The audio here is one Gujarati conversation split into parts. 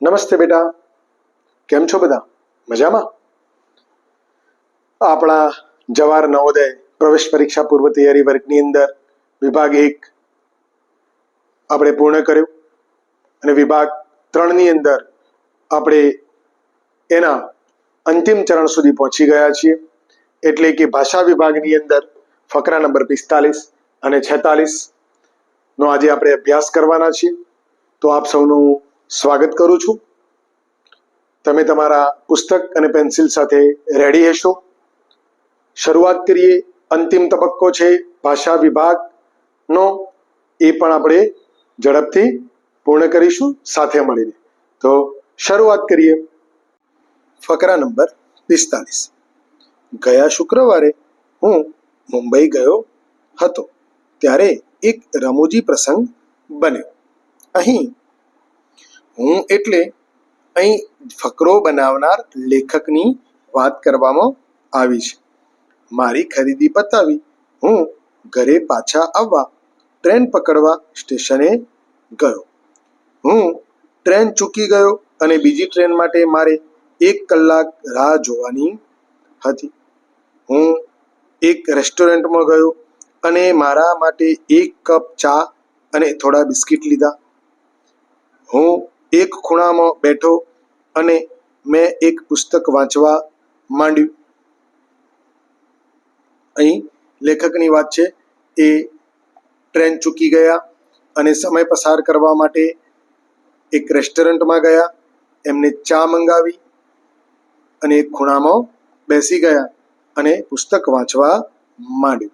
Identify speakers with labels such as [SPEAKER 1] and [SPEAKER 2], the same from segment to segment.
[SPEAKER 1] નમસ્તે બેટા. કેમ છો બધા? મજામાં? આપણા જવાર નવોદય પ્રવેશ પરીક્ષા પૂર્વ તૈયારી વર્ગની અંદર વિભાગ એક આપણે પૂર્ણ કર્યું અને વિભાગ ત્રણની અંદર આપણે એના અંતિમ ચરણ સુધી પહોંચી ગયા છીએ. એટલે કે ભાષા વિભાગની અંદર ફકરા નંબર પિસ્તાલીસ અને છેતાલીસ નો આજે આપણે અભ્યાસ કરવાના છીએ. તો આપ સૌનું સ્વાગત કરું છું. તમે તમારા પુસ્તક અને પેન્સિલ સાથે રેડી હશો? શરૂઆત કરીએ અંતિમ તબક્કો છે ભાષા વિભાગનો. એ પણ આપણે ઝડપથી પૂર્ણ કરીશું સાથે મળીને. તો શરૂઆત કરીએ. ફકરા નંબર પિસ્તાલીસ. ગયા શુક્રવારે હું મુંબઈ ગયો હતો, ત્યારે એક રમૂજી પ્રસંગ બન્યો. અહીં હું એટલે અહીં ફકરો બનાવનાર લેખકની વાત કરવામાં આવી છે. મારી ખરીદી પતાવી. હું ઘરે પાછા આવવા ટ્રેન પકડવા સ્ટેશને ગયો. હું ટ્રેન ચૂકી ગયો અને બીજી ટ્રેન માટે મારે એક કલાક રાહ જોવાની હતી. હું એક રેસ્ટોરન્ટમાં ગયો અને મારા માટે એક કપ ચા અને થોડા બિસ્કિટ લીધા. હું એક ખૂણામાં બેઠો અને મેં એક પુસ્તક વાંચવા માંડ્યું. અહીં લેખકની વાત છે, એ ટ્રેન ચૂકી ગયા અને સમય પસાર કરવા માટે એક રેસ્ટોરન્ટમાં ગયા. એમને ચા મંગાવી અને એક ખૂણામાં બેસી ગયા અને પુસ્તક વાંચવા માંડ્યું.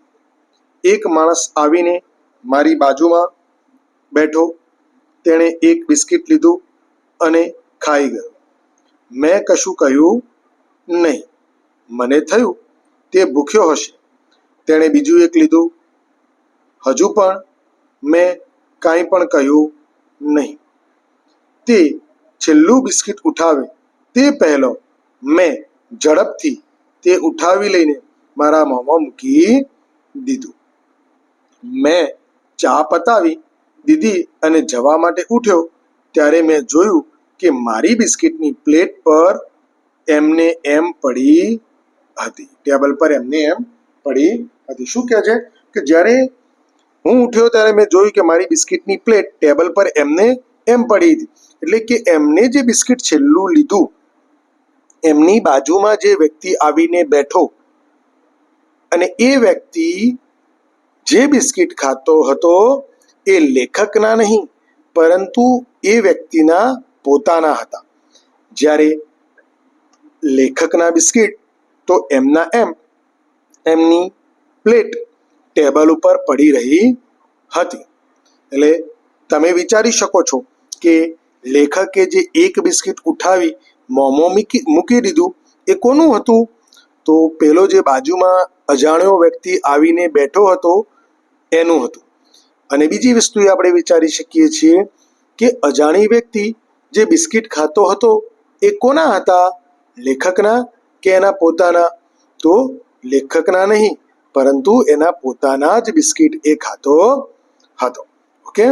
[SPEAKER 1] એક માણસ આવીને મારી બાજુમાં બેઠો. તેણે એક બિસ્કિટ લીધું અને ખાઈ ગયો. મેં કશું કહ્યું નહીં. મને થયું તે ભૂખ્યો હશે. તેણે બીજું એક લીધું. હજુ પણ મેં કાંઈ પણ કહ્યું નહીં. તે છેલ્લું બિસ્કિટ ઉઠાવે તે પહેલો મેં ઝડપથી તે ઉઠાવી લઈને મારા મોંમાં મૂકી દીધું. મેં ચા પતાવી દીધી અને જવા માટે ઉઠ્યો. ત્યારે મેં જોયું કે મારી બિસ્કિટની પ્લેટ પર એમને એમ પડી હતી. ટેબલ પર એમને એમ પડી હતી. શું કહે છે? કે જ્યારે હું ઉઠ્યો ત્યારે મેં જોયું કે મારી બિસ્કિટની પ્લેટ ટેબલ પર એમને એમ પડી હતી. એટલે કે એમને જે બિસ્કિટ છેલ્લું લીધું, એમની બાજુમાં જે વ્યક્તિ આવીને બેઠો અને એ વ્યક્તિ જે બિસ્કિટ ખાતો હતો એ લેખકના નહીં, પરંતુ એ વ્યક્તિના પોતાના હતા. જ્યારે લેખકના બિસ્કિટ, તો એમના એમ, એમની પ્લેટ ટેબલ ઉપર પડી રહી હતી. એટલે તમે વિચારી શકો છો કે લેખકે જે એક બિસ્કિટ ઉઠાવી, મોમો મૂકી દીધું, એ કોનું હતું? તો પેલો જે બાજુમાં અજાણ્યો વ્યક્તિ આવીને બેઠો હતો, એનું હતું. અને બીજી વસ્તુ આપણે વિચારી શકીએ છીએ કે અજાણી વ્યક્તિ જે બિસ્કિટ ખાતો હતો, એ કોના હતા? લેખકના કે એના પોતાના? તો લેખકના નહીં, પરંતુ એના પોતાના જ બિસ્કિટ એ ખાતો હતો. ઓકે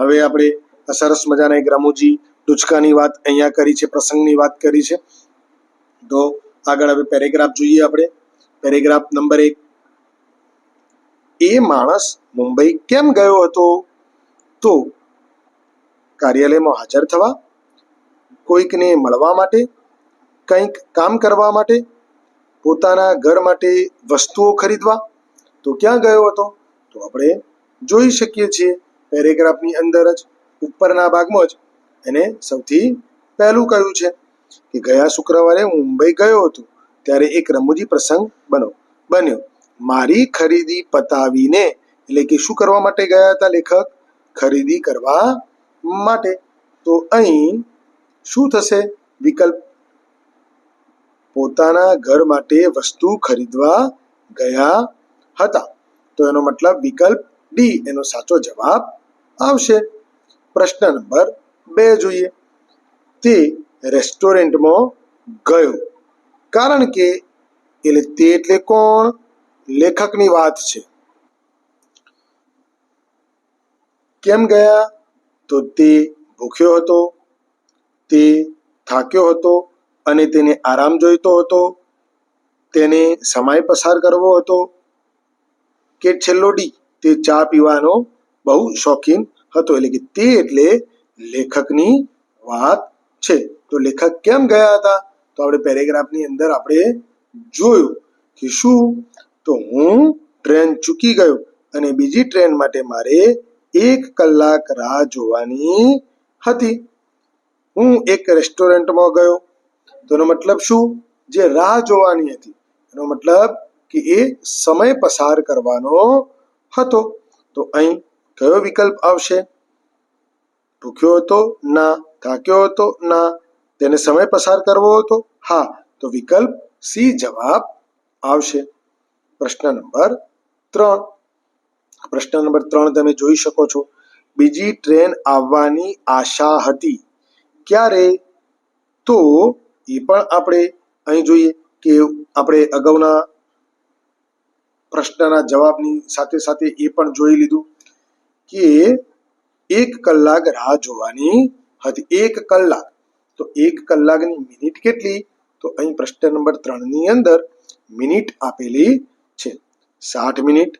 [SPEAKER 1] હવે આપણે આ સરસ મજાના એક રમૂજી ટૂચકાની વાત અહીંયા કરી છે, પ્રસંગની વાત કરી છે. તો આગળ હવે પેરેગ્રાફ જોઈએ આપણે. પેરેગ્રાફ નંબર એક. એ માણસ મુંબઈ કેમ ગયો હતો? તો કાર્યાલયમાં હાજર થવા કોઈકને મળવા માટે, કંઈક કામ કરવા માટે, પોતાના ઘર માટે વસ્તુઓ ખરીદવા, તો ક્યાં ગયો હતો? તો આપણે જોઈ શકીએ છીએ પેરેગ્રાફની અંદર જ, ઉપરના ભાગમાં જ એને સૌથી પહેલું કહ્યું છે કે ગયા શુક્રવારે મુંબઈ ગયો હતો, ત્યારે એક રમૂજી પ્રસંગ બનો, બન્યો. મારી ખરીદી પતાવીને, એટલે કે શું કરવા માટે ગયા હતા લેખક? ખરીદી કરવા માટે. તો અહીં શું થશે? વિકલ્પ. પોતાના ઘર માટે વસ્તુ ખરીદવા ગયા હતા. તો એનો મતલબ વિકલ્પ ડી એનો સાચો જવાબ આવશે. પ્રશ્ન નંબર બે જોઈએ. તે રેસ્ટોરન્ટમાં ગયો. કારણ કે એટલે તે એટલે કોણ? લેખકની વાત છે. કેમ ગયા? તો તે ભૂખ્યો હતો. તે થાક્યો હતો અને તેને આરામ જોઈતો હતો. તેને સમય પસાર કરવો હતો કે છેલ્લો ડી, તે ચા પીવાનો બહુ શોખીન હતો. એટલે કે તે એટલે લેખકની વાત છે. તો લેખક કેમ ગયા હતા? તો આપણે પેરેગ્રાફની અંદર આપણે જોયું કે શું? તો હું ટ્રેન ચૂકી ગયો અને બીજી ટ્રેન માટે મારે એક કલાક રાહ જોવાની હતી. હું એક રેસ્ટોરન્ટમાં ગયો. તો એનો મતલબ શું? જે રાહ જોવાની હતી. એનો મતલબ કે એ સમય પસાર કરવાનો હતો. તો અહીં કયો વિકલ્પ આવશે? ભૂખ્યો હતો? ના. થાક્યો હતો? ના. તેને સમય પસાર કરવો હતો? હા. તો વિકલ્પ સી જવાબ આવશે. પ્રશ્ન નંબર ત્રણ. પ્રશ્ન નંબર ત્રણ તમે જોઈ શકો છો. બીજી ટ્રેન આવવાની આશા હતી. ક્યારે? તો એ પણ આપણે અહીં જોઈએ કે આપણે અગાઉના પ્રશ્નના જવાબની સાથે સાથે એ પણ જોઈ લીધું કે એક કલાક રાહ જોવાની હતી. એક કલાક. તો એક કલાકની મિનિટ કેટલી? તો અહીં પ્રશ્ન નંબર ત્રણની અંદર મિનિટ આપેલી છે. સાઠ મિનિટ,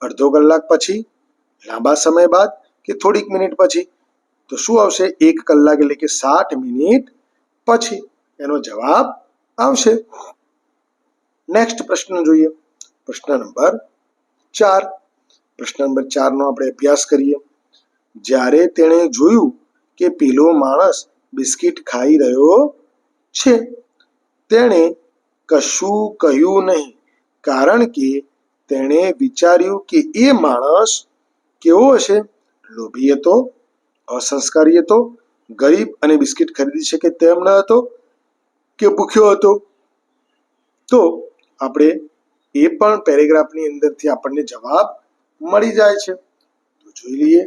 [SPEAKER 1] અડધો કલાક પછી, લાંબા સમય બાદ કે થોડીક મિનિટ પછી? તો શું આવશે? એક કલાક એટલે કે સાઠ મિનિટ પછી એનો જવાબ આવશે. નેક્સ્ટ પ્રશ્ન જોઈએ. પ્રશ્ન નંબર ચાર. પ્રશ્ન નંબર ચારનો આપણે અભ્યાસ કરીએ. જ્યારે તેણે જોયું કે પેલો માણસ બિસ્કિટ ખાઈ રહ્યો છે, તેણે કશું કહ્યું નહીં. કારણ કે તેણે વિચાર્યું કે એ માણસ કેવો હશે? લોભી હતો અસંસ્કારી હતો, ગરીબ અને બિસ્કિટ ખરીદી શકે તેમ ન હતો કે ભૂખ્યો હતો. તો આપણે એ પણ પેરેગ્રાફની અંદરથી આપણને જવાબ મળી જાય છે. તો જોઈ લઈએ.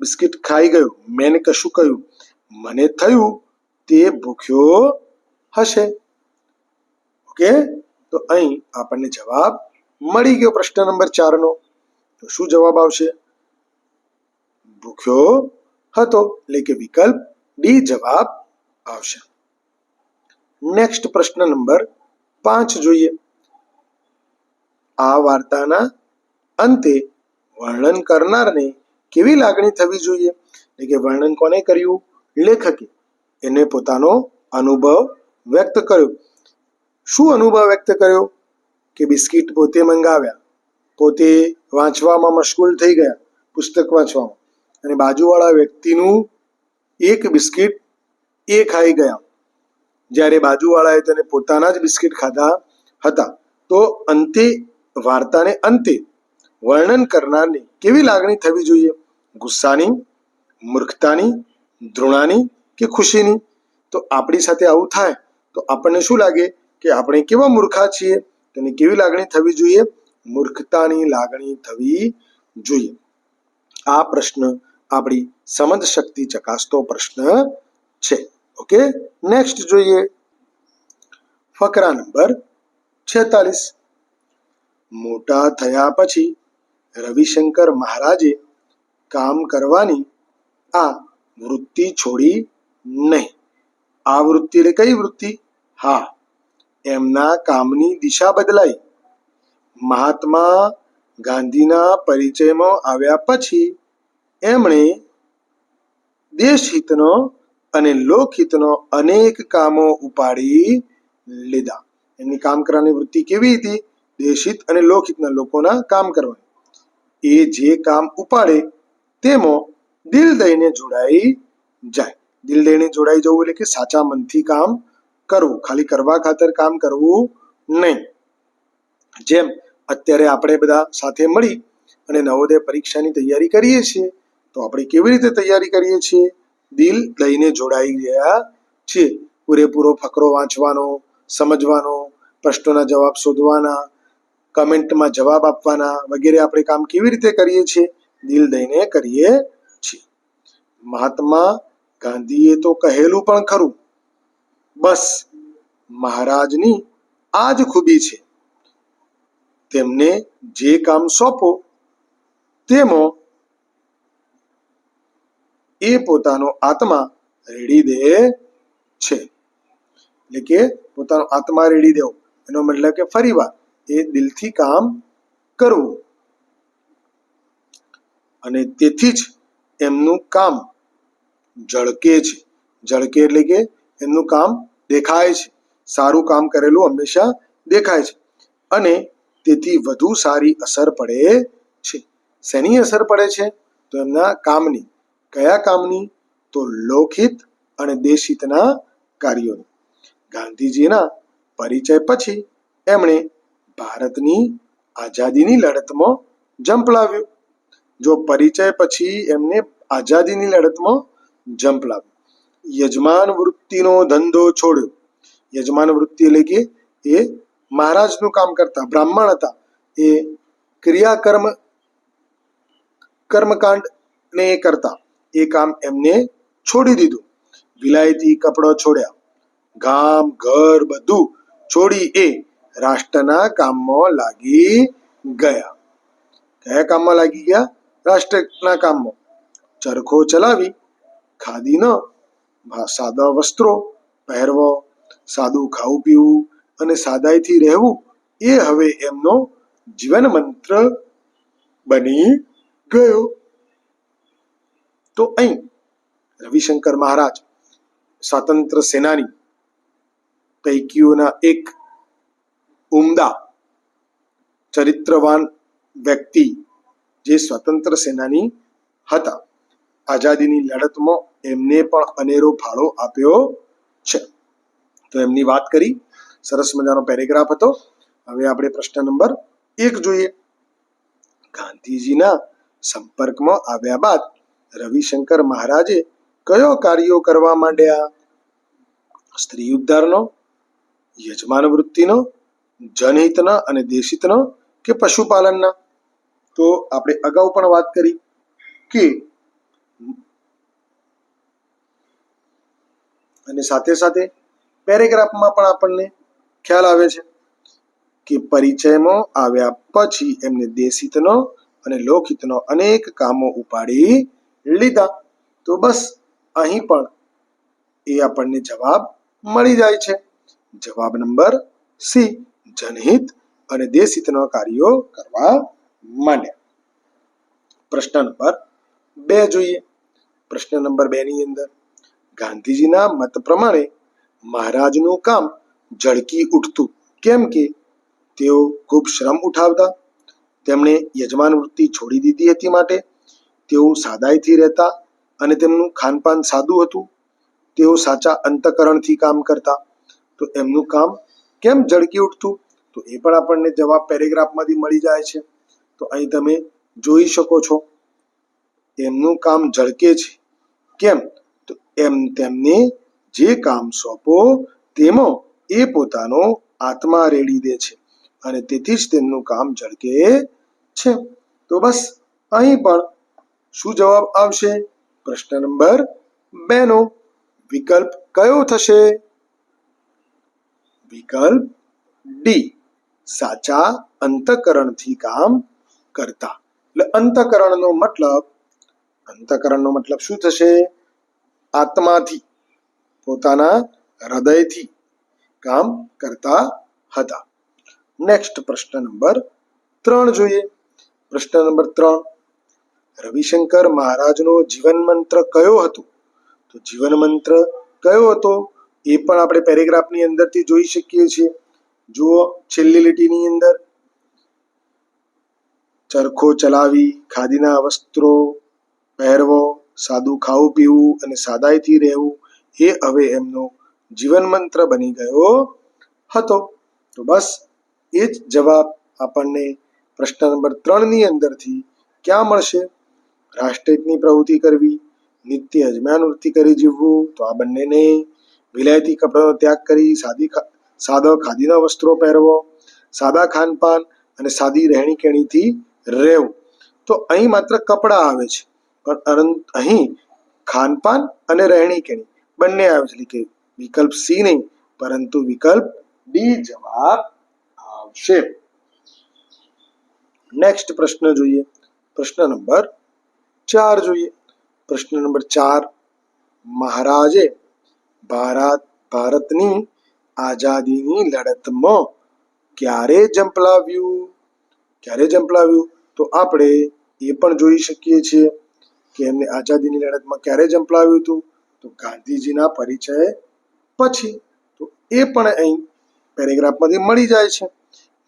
[SPEAKER 1] બિસ્કિટ ખાઈ ગયો. મેં કશું કહ્યું? મને થયું તે ભૂખ્યો હશે. ઓકે? તો અહીં આપણને જવાબ મળી ગયો પ્રશ્ન નંબર ચારનો. તો શું જવાબ આવશે? ભૂખ્યો હતો એટલે કે વિકલ્પ ડી જવાબ આવશે નેક્સ્ટ પ્રશ્ન નંબર પાંચ જોઈએ। આ વાર્તાના અંતે વર્ણન કરનારને કેવી લાગણી થવી જોઈએ? એટલે કે વર્ણન કોને કર્યું? લેખકે એને પોતાનો અનુભવ વ્યક્ત કર્યો. શું અનુભવ વ્યક્ત કર્યો? કે બિસ્કિટ પોતે મંગાવ્યા, પોતે વાંચવામાં મશગુલ થઈ ગયા, પુસ્તક વાંચવામાં. અને બાજુવાળા વ્યક્તિનું એક બિસ્કિટ એ ખાઈ ગયા. જ્યારે બાજુવાળાએ તેને પોતાના જ બિસ્કિટ ખાધા હતા. તો અંતે, વાર્તાને અંતે વર્ણન કરનારને કેવી લાગણી થવી જોઈએ? ગુસ્સાની, મૂર્ખતાની, ધૃણાની કે ખુશીની? તો આપણી સાથે આવું થાય તો આપણને શું લાગે કે આપણે કેવા મૂર્ખા છીએ? તેને કેવી લાગણી થવી જોઈએ? મૂર્ખતાની લાગણી થવી જોઈએ. આ પ્રશ્ન આપણી સમજ શક્તિ ચકાસતો પ્રશ્ન છે. ઓકે નેક્સ્ટ જોઈએ. ફકરા નંબર છેતાલીસ. મોટા થયા પછી રવિશંકર મહારાજે કામ કરવાની આ વૃત્તિ છોડી નહીં. આ વૃત્તિ એટલે કઈ વૃત્તિ? હા, એમના કામની દિશા બદલાઈ. મહાત્મા ગાંધીના પરિચયમાં આવ્યા પછી એમણે દેશહિતનો અને લોકહિતનો અનેક કામો ઉપાડી લીધા. એમની કામ કરવાની વૃત્તિ કેવી હતી? દેશહિત અને લોકહિતના લોકોના કામ કરવાની. એ જે કામ ઉપાડે તેમાં દિલ દઈને જોડાઈ જાય. દિલ દઈને જોડાઈ જવું એટલે કે સાચા મનથી કામ કરવું. ખાલી કરવા ખાતર કામ કરવું નહીં. જેમ અત્યારે આપણે બધા સાથે મળી અને નવોદય પરીક્ષાની તૈયારી કરીએ છીએ. તો આપણે કેવી રીતે તૈયારી કરીએ છીએ? દિલ દઈને જોડાઈ ગયા છીએ. પૂરેપૂરો ફકરો વાંચવાનો, સમજવાનો, પ્રશ્નોના જવાબ શોધવાના, કમેન્ટમાં જવાબ આપવાના વગેરે આપણે કામ કેવી રીતે કરીએ છીએ? દિલ દઈને કરીએ છીએ. મહાત્મા ગાંધીએ તો કહેલું પણ ખરું. બસ, મહારાજની આ જ ખૂબી છે. તેમને જે કામ સોંપો તેમાં એ પોતાનો આત્મા રેડી દે છે. એટલે કે પોતાનો આત્મા રેડી દેવો. એનો મતલબ કે ફરીવાર એ દિલથી કામ કરવું. અને તેથી જ એમનું કામ ઝળકે છે. ઝળકે એટલે કે એમનું કામ દેખાય છે. સારું કામ કરેલું હંમેશા દેખાય છે. અને તેથી વધુ સારી અસર પડે છે. શેની અસર પડે છે? તો એમના કામની. કયા કામની? તો લોકહિત અને દેશહિતના કાર્યોની. ગાંધીજીના પરિચય પછી એમણે ભારતની આઝાદીની લડતમાં ઝંપલાવ્યું જો પરિચય પછી એમને આઝાદીની લડતમાં ઝંપલાવ્યું યજમાન વૃત્તિનો ધંધો છોડ્યો. યજમાન વૃત્તિ એટલે કે એ મહારાજનું કામ કરતા, બ્રાહ્મણ હતા. એ ક્રિયાકર્મ કર્મકાંડ ને એ કરતા. એ કામ એમને છોડી દીધું. વિલાયતી કપડો છોડ્યા. ગામ, ઘર બધું છોડી એ રાષ્ટ્રના કામમાં લાગી ગયા. કયા કામમાં લાગી ગયા? રાષ્ટ્રના કામમાં. ચરખો ચલાવી, ખાદીનો સાદા વસ્ત્રો પહેરવો, સાદું ખાવું પીવું અને સાદાઈથી રહેવું એ હવે એમનો જીવન મંત્ર બની ગયો. તો અહીં રવિશંકર મહારાજ સ્વાતંત્ર સેનાની પૈકીઓના એક ઉમદા ચરિત્રવાન વ્યક્તિ જે સ્વતંત્ર સેનાની હતા. આઝાદીની લડતમાં એમને પણ અનેરો ફાળો આપ્યો છે. તો એમની વાત કરી. સરસ મજાનો પેરેગ્રાફ હતો. હવે આપણે પ્રશ્ન નંબર એક જોઈએ. ગાંધીજીના સંપર્કમાં આવ્યા બાદ રવિશંકર મહારાજે કયો કાર્યો કરવા માંડ્યા? સ્ત્રી ઉદ્ધારનો, યજમાન વૃત્તિનો, જનહિતના અને દેશહિતનો કે પશુપાલનના? તો આપણે અગાઉ પણ વાત કરી કે અને સાથે સાથે પેરેગ્રાફમાં પણ આપણને ખ્યાલ આવે છે? કે પરિચયમાં આવ્યા પછી એમને દેશિતનો અને લોકહિતનો અનેક કામો ઉપાડી લીધા. તો બસ, અહીં પણ એ આપણને જવાબ મળી જાય છે. જવાબ નંબર સી, જનહિત અને દેશહિતના કાર્યો કરવા માંડ્યા. પ્રશ્ન નંબર બે જોઈએ. પ્રશ્ન નંબર બે ની અંદર ગાંધીજીના મત પ્રમાણે મહારાજનું કામ ઝળકી ઉઠતું. કેમ કે તેઓ ખૂબ શ્રમ ઉઠાવતા. તેમણે યજમાન વૃત્તિ છોડી દીધી હતી માટે તેઓ સાદાઈથી રહેતા અને તેમનું ખાનપાન સાદું હતું. તેઓ સાચા અંતકરણથી કામ કરતા. તો એમનું કામ કેમ ઝળકી ઉઠતું? તો એ પણ આપણને જવાબ પેરેગ્રાફમાંથી મળી જાય છે. તો અહીં તમે જોઈ શકો છો. એમનું કામ ઝળકે છે. કેમ? તો એમ તેમને જે કામ સોંપો તેમાં એ પોતાનો આત્મા રેડી દે છે અને તેથી જ તેમનું કામ ઝળકે છે. તો બસ, અહીં પણ શું જવાબ આવશે? પ્રશ્ન નંબર બે નો વિકલ્પ કયો થશે? વિકલ્પ ડી. સાચા અંતકરણથી કામ કરતા. એટલે અંતકરણનો મતલબ અંતકરણનો મતલબ શું થશે? આત્માથી, પોતાના હૃદયથી. કામ કરતા હતા. નેક્સ્ટ પ્રશ્ન નંબર ત્રણ જોઈએ. પ્રશ્ન નંબર ત્રણ. રવિશંકર મહારાજનો જીવન મંત્ર કયો હતો? તો જીવન મંત્ર કયો હતો? એ પણ આપણે પેરેગ્રાફની અંદરથી જોઈ શકીએ છીએ. જુઓ છેલ્લી લીટીની અંદર. ચરખો ચલાવી, ખાદીના વસ્ત્રો પહેરવો, સાદું ખાવું પીવું અને સાદાઈથી રહેવું, એ હવે એમનો જીવન મંત્ર બની ગયો હતો. તો બસ એ જ જવાબ આપણને પ્રશ્ન નંબર ત્રણની અંદરથી ક્યાં મળશે? રાષ્ટ્રહિતની પ્રવૃત્તિ કરવી, નિત્ય અજમાન વૃત્તિ કરી જીવવું, તો આ બંનેને વિલાયતી કપડાનો ત્યાગ કરી સાદી સાદો ખાદીના વસ્ત્રો પહેરવો, સાદા ખાનપાન અને સાદી રહેણી કહેણીથી રહેવું. તો અહીં માત્ર કપડાં આવે છે, પણ અહીં ખાનપાન અને રહેણી કહેણી બંને આવે છે. એટલે કે વિકલ્પ સી નહીં, પરંતુ વિકલ્પ ડી જવાબ આવશે. નેક્સ્ટ પ્રશ્ન જોઈએ. પ્રશ્ન નંબર ચાર જોઈએ. પ્રશ્ન નંબર ચાર, મહારાજે ભારત, ભારતની આઝાદીની લડતમાં ક્યારે જંપલાવ્યું ક્યારે જંપલાવ્યું તો આપણે એ પણ જોઈ શકીએ છીએ કે એમને આઝાદીની લડતમાં ક્યારે જંપલાવ્યું હતું? તો ગાંધીજીના પરિચય પછી તો એ પણ અહીં પેરેગ્રાફમાંથી મળી જાય છે.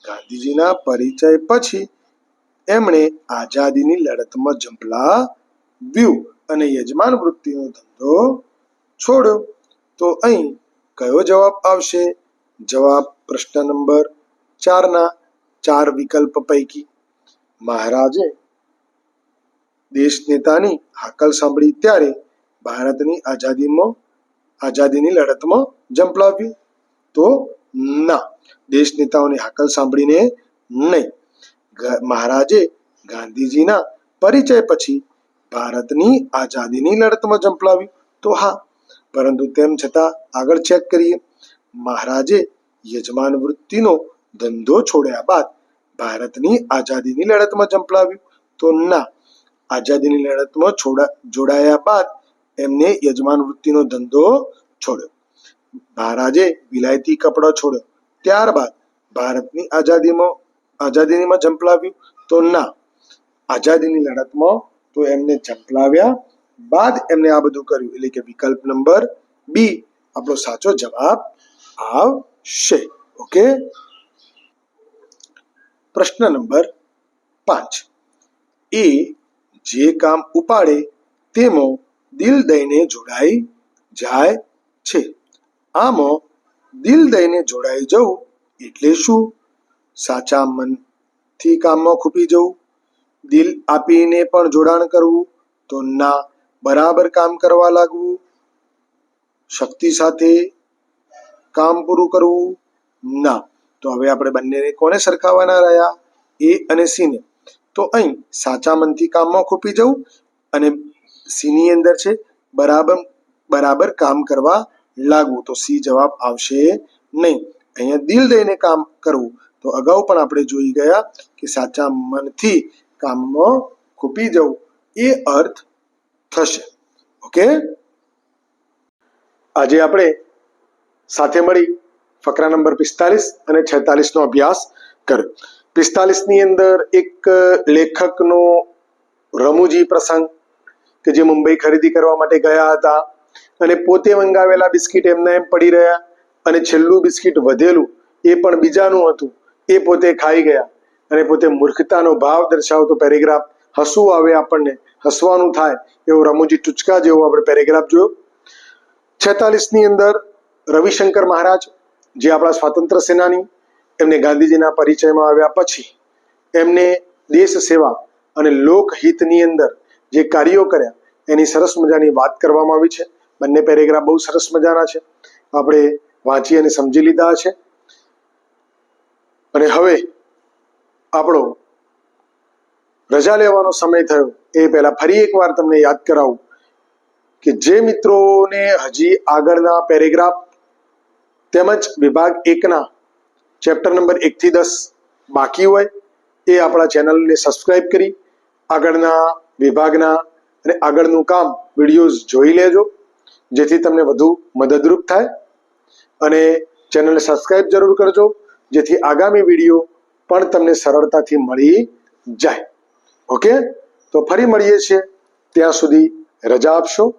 [SPEAKER 1] ગાંધીજીના પરિચય પછી એમણે આઝાદીની લડતમાં ઝંપલાવ્યું અને યજમાન વૃત્તિનો ધંધો છોડ્યો. તો અહીં કયો જવાબ આવશે? જવાબ પ્રશ્ન નંબર ચારના ચાર વિકલ્પ પૈકી. મહારાજે દેશ નેતાની હાકલ સાંભળી ત્યારે ભારતની આઝાદીમાં આઝાદીની લડતમાં ઝંપલાવ્યું તો ના દેશ નેતાઓની હાકલ સાંભળીને નહીં ગ- મહારાજે ગાંધીજીના પરિચય પછી ભારતની આઝાદીની લડતમાં ઝંપલાવ્યું તો હા પરંતુ તેમ છતાં આગળ ચેક કરીએ મહારાજે યજમાન વૃત્તિનો ધંધો છોડ્યા બાદ ભારતની આઝાદીની લડતમાં ઝંપલાવ્યું તો ના આઝાદીની લડતમાં છોડા જોડાયા બાદ એમને યજમાન વૃત્તિનો ધંધો છોડ્યો. મહારાજે વિલાયતી કપડો છોડ્યો. ત્યારબાદ ભારતની આઝાદીમાં આઝાદીમાં ઝંપલાવ્યું. તો ના, આઝાદીની લડતમાં તો એમને ઝંપલાવ્યા. બાદ એમને આ બધું કર્યું. એટલે કે વિકલ્પ નંબર બી, આપણો સાચો જવાબ આવશે. ઓકે? પ્રશ્ન નંબર પાંચ. એ જે કામ ઉપાડે તેમાં દિલ દઈને જોડાઈ જાય છે. આમ દિલ દઈને જોડાઈ જવું એટલે શું? સાચા મનથી કામમાં ખૂપી જવું. દિલ આપીને પણ જોડાણ કરવું તો ના, બરાબર કામ કરવા લાગવું. શક્તિ સાથે કામ પૂરું કરવું ના. તો હવે આપણે બંનેને કોને સરખાવવાના રહ્યા? એ અને સીને. તો અહીં સાચા મનથી કામમાં ખૂપી જવું અને સી ની અંદર છે. બરાબર બરાબર કામ કરવા લાગવું તો સી જવાબ આવશે નહીં. અહીંયા દિલ દઈને કામ કરવું. તો અગાઉ પણ આપણે જોઈ ગયા કે સાચા મનથી કામમાં ખૂપી જવું. એ અર્થ થશે. ઓકે? આજે આપણે સાથે મળી ફકરા નંબર પિસ્તાલીસ અને છેતાલીસ નો અભ્યાસ કર્યો. પિસ્તાલીસની અંદર એક લેખકનો રમૂજી પ્રસંગ કે જે મુંબઈ ખરીદી કરવા માટે ગયા હતા. અને પોતે મંગાવેલા બિસ્કિટ એમને એમ પડી રહ્યા. અને છેલ્લું બિસ્કિટ વધેલું, એ પણ બીજાનું હતું. એ પોતે ખાઈ ગયા. અને પોતે મૂર્ખતાનો ભાવ દર્શાવતો પેરેગ્રાફ હસવું આવે આપણને, હસવાનું થાય એવો રમૂજી ટુચકા જેવો આપણે પેરેગ્રાફ જોયો. છેતાલીસની અંદર રવિશંકર મહારાજ, જે આપણા સ્વાતંત્ર્ય સેનાની, એમને ગાંધીજીના પરિચયમાં આવ્યા પછી એમને દેશ સેવા અને લોકહિતની અંદર જે કાર્યો કર્યા એની સરસ મજાની વાત કરવામાં આવી છે. બંને પેરેગ્રાફ બહુ સરસ મજાના છે. આપણે વાંચી અને સમજી લીધા છે. અને હવે આપણો રજા લેવાનો સમય થયો. એ પહેલા ફરી એકવાર તમને યાદ કરાવું કે જે મિત્રોને હજી આગળના પેરેગ્રાફ તેમજ વિભાગ એકના ચેપ્ટર નંબર એકથી દસ બાકી હોય, એ આપણા ચેનલને સબસ્ક્રાઇબ કરી આગળના વિભાગના અને આગળનું કામ વિડીયોઝ જોઈ લેજો, જેથી તમને વધુ મદદરૂપ થાય. અને ચેનલને સબસ્ક્રાઇબ જરૂર કરજો, જેથી આગામી વીડિયો પણ તમને સરળતાથી મળી જાય. ઓકે? તો ફરી મળીએ છીએ. ત્યાં સુધી રજા આપશો.